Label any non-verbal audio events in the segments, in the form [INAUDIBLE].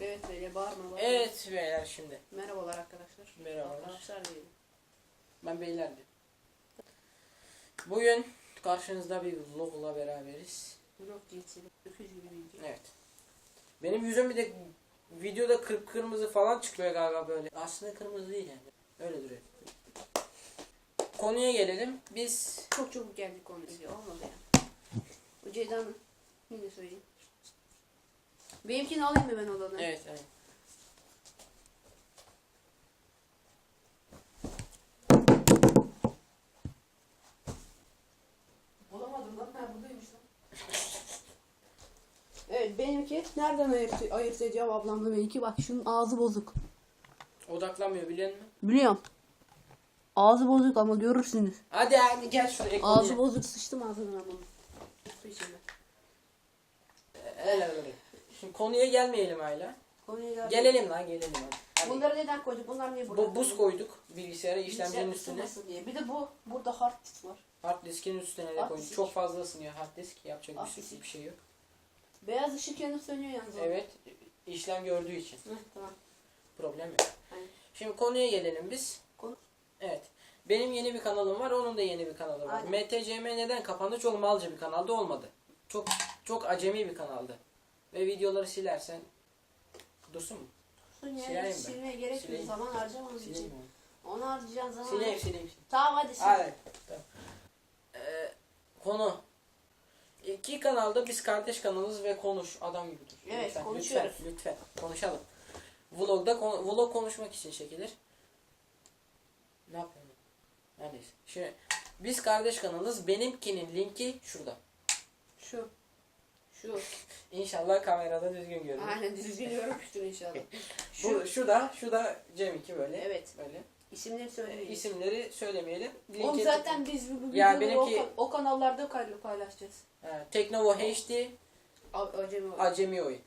Evet böyle bağırma bağırma. Evet beyler şimdi. Merhabalar arkadaşlar. Merhabalar. Arkadaşlar diyelim. Ben beylerdim. Bugün karşınızda bir vlogla beraberiz. Vlog cinseli. Öküz gibi video. Evet. Benim yüzüm bir de videoda kıpkırmızı falan çıkıyor galiba böyle. Aslında kırmızı değil yani. Öyle duruyor. Konuya gelelim. Biz Çok çabuk geldik konuya. Olmadı ya. Bu Ceyda'nın. Yine söyleyeyim. Benimkini alayım mı ben odanı? evet evet. Bulamadım lan. Ha buradaymış lan. [LAUGHS] evet benimki nereden ayırt, ayırt edeceğim ablamla benimki? Bak şunun ağzı bozuk. Odaklanmıyor biliyor musun? Biliyorum. Ağzı bozuk ama görürsünüz. Hadi hadi gel şuraya. Ağzı bozuk sıçtım ağzına ama. Su içelim. Öyle öyle. Şimdi konuya gelmeyelim hala. Konuya gel- Gelelim lan gelelim hadi. Hadi. Bunları neden koyduk? Bunlar niye burada? Bu buz koyduk bilgisayara işlemcinin üstüne. diye. Bir de bu burada hard disk var. Hard diskin üstüne de Hard koyduk. disk. Çok fazla ısınıyor hard disk. Yapacak Hard bir, şey, disk. bir şey yok. Beyaz ışık yanıp sönüyor yalnız. Evet. işlem gördüğü için. Heh, tamam. Problem yok. Aynen. Şimdi konuya gelelim biz. Konu- Evet. Benim yeni bir kanalım var. Onun da yeni bir kanalı var. Aynen. MTCM neden kapandı? Çok malca bir kanalda olmadı. Çok çok acemi bir kanaldı. Ve videoları silersen dursun mu? Sun Sileyim yani ben. silmeye gerek yok. Sileyim. Zaman harcamamız Sileyim için. onu. Onu harcayacağın zaman. Sileyim sileyim. Tamam hadi sil. Hadi. Tamam. Ee, konu. İki kanalda biz kardeş kanalız ve konuş adam gibi dur. Evet, konuşuyoruz. Lütfen, lütfen konuşalım. Vlogda konu- vlog konuşmak için çekilir. Ne yapıyorum? Neredeyse. Şimdi biz kardeş kanalız. Benimkinin linki şurada. Şu. Şu. İnşallah kamerada düzgün görünür. Aynen düzgün görmüştür inşallah. [LAUGHS] Bu, Şu. şu da, şu da Cem'inki böyle. Evet. Böyle. İsimleri Ee, söylemeyin. isimleri söylemeyelim. Oğlum Linki- zaten biz bu, bu Ya o, benimki- kan- o kanallarda paylaşacağız. Ha, Teknovo HD Acemi oyun. Acemi oyun.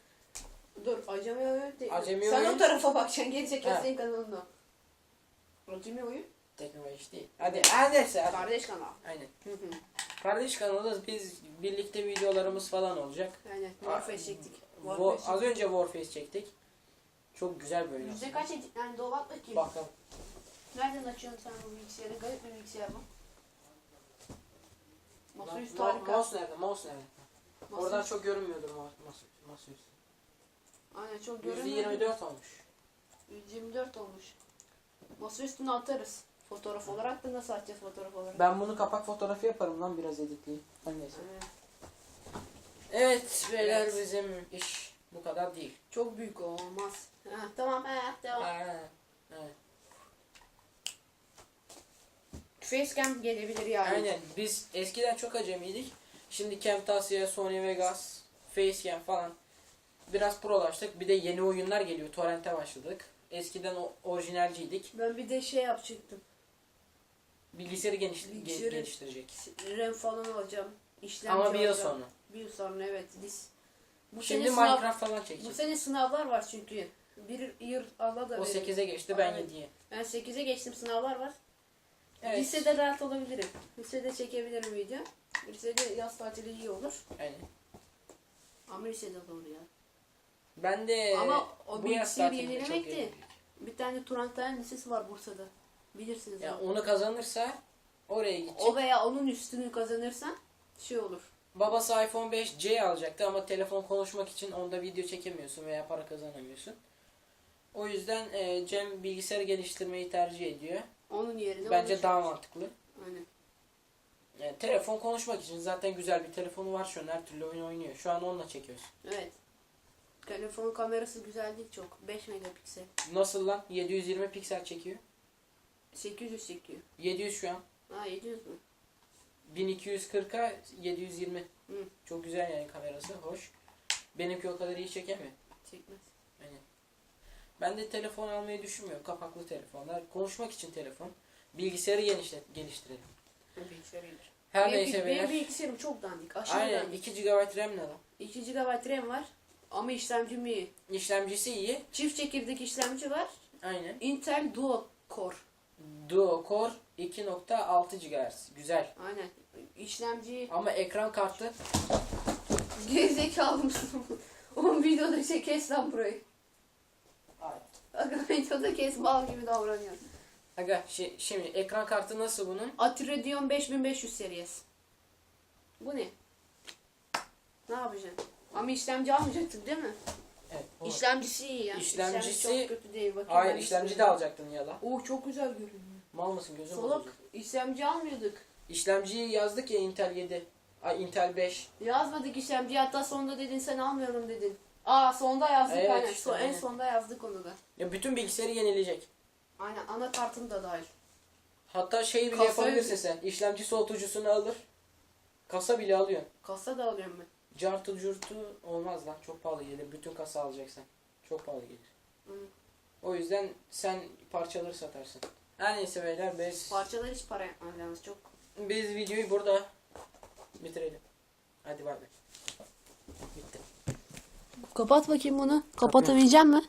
Dur acemi oyun değil. Acemi Sen o tarafa bakacaksın. Çekersin senin kanalına. Acemi oyun. Teknovo HD. Hadi, hadi neyse. Kardeş kanal. Aynen. Hı hı. Kardeş kanalız biz birlikte videolarımız falan olacak. Aynen. Warface çektik. Wo- Warface az önce Warface çektik. Çok güzel böyle. Yüzde kaç edit? Yani dolap bakayım. Bakalım. Nereden açıyorsun sen bu bilgisayarı? Garip bir bilgisayar bu. Masaüstü Ma- harika. Mouse nerede? Mouse nerede? Masaüstü- Oradan çok görünmüyordur mouse, mouse, masaüstü. Aynen çok görünmüyor. %24 olmuş. 124 olmuş. Masa üstüne atarız. Fotoğraf olarak da nasıl atacağız fotoğraf olarak? Ben bunu kapak fotoğrafı yaparım lan biraz editleyeyim. Her neyse. Evet beyler Evet. bizim iş bu kadar değil. Çok büyük o, olmaz. Ha, tamam ha, devam. Ha, evet. Facecam gelebilir yani. Aynen biz eskiden çok acemiydik. Şimdi Camtasia, Sony Vegas, Facecam falan biraz prolaştık. Bir de yeni oyunlar geliyor. Torrent'e başladık. Eskiden o orijinalciydik. Ben bir de şey yapacaktım. Bilgisayarı geniş, ge- Bilgisayarı- geliştirecek. RAM falan alacağım. İşlemci Ama bir yıl alacağım. sonra. Bir yıl sonra evet. Dis. Bu Şimdi sene sınav, Minecraft falan bu çekecek. sene sınavlar var çünkü. Bir yıl Allah da O verir. 8'e geçti ben Aynen. 7'ye. Ben 8'e geçtim sınavlar var. Evet. Lisede rahat olabilirim. Lisede çekebilirim video. Lisede yaz tatili iyi olur. Aynen. Ama lisede zor ya. Ben de Ama o bir yaz bilgisayarı tatilinde çok yenilemekti. eğlendim. Bir tane Turantayan Lisesi var Bursa'da. Bilirsiniz. Ya onu. onu kazanırsa oraya gidecek. O veya onun üstünü kazanırsan şey olur. Babası iPhone 5C alacaktı ama telefon konuşmak için onda video çekemiyorsun veya para kazanamıyorsun. O yüzden e, Cem bilgisayar geliştirmeyi tercih ediyor. Onun yerine Bence onu daha mantıklı. Aynen. Yani telefon konuşmak için zaten güzel bir telefonu var şu an her türlü oyun oynuyor. Şu an onunla çekiyoruz. Evet. Telefon kamerası güzel değil çok. 5 megapiksel. Nasıl lan? 720 piksel çekiyor. 800 çekiyor. 700 şu an. Ha 700 mü? 1240'a 720. Hı. Çok güzel yani kamerası. Hoş. Benimki o kadar iyi çekemiyor. Çekmez. Aynen. Ben de telefon almayı düşünmüyorum. Kapaklı telefonlar. Konuşmak için telefon. Bilgisayarı genişlet, geliştirelim. Bilgisayar iyidir. Her benim, neyse benim beyler. bilgisayarım çok dandik. Aşırı Aynen dandik. 2 GB RAM ne lan? 2 GB RAM var. Ama işlemcim iyi. İşlemcisi iyi. Çift çekirdek işlemci var. Aynen. Intel Duo Core. Duo Core 2.6 GHz. Güzel. Aynen. İşlemci Ama ekran kartı gerizekalı mısın? [LAUGHS] Onun videoda şey kes lan burayı. Aga [LAUGHS] videoda kes bal gibi davranıyor. Aga şi- şimdi ekran kartı nasıl bunun? Atredion 5500 serisi. Bu ne? Ne yapacaksın? Ama işlemci almayacaktık değil mi? Evet. bu. İşlemcisi iyi ya. İşlemcisi- İşlemci çok kötü değil. Bakayım Hayır ben işlemci de alacaktın ya da. Oo çok güzel görünüyor. Mal mısın gözüm Salak bozuldu. işlemci almıyorduk. İşlemciyi yazdık ya Intel 7. Ay Intel 5. Yazmadık işlemci hatta sonunda dedin sen almıyorum dedin. Aa sonda yazdık Evet, aynen. işte, So- en aynen. sonda yazdık onu da. Ya bütün bilgisayarı yenilecek. Aynen anakartın da dahil. Hatta şey bile Kasayı- yapabilirsin sen. İşlemci soğutucusunu alır. Kasa bile alıyorsun. Kasa da alıyorum ben. Cartı curtu olmaz lan. Çok pahalı gelir. Bütün kasa alacaksan. Çok pahalı gelir. Hı. O yüzden sen parçaları satarsın. Her neyse beyler biz, Parçalar hiç para yapmaz yalnız çok. biz videoyu burada bitirelim. Hadi bay bay. Bitti. Kapat bakayım bunu. Kapatabilecek mi?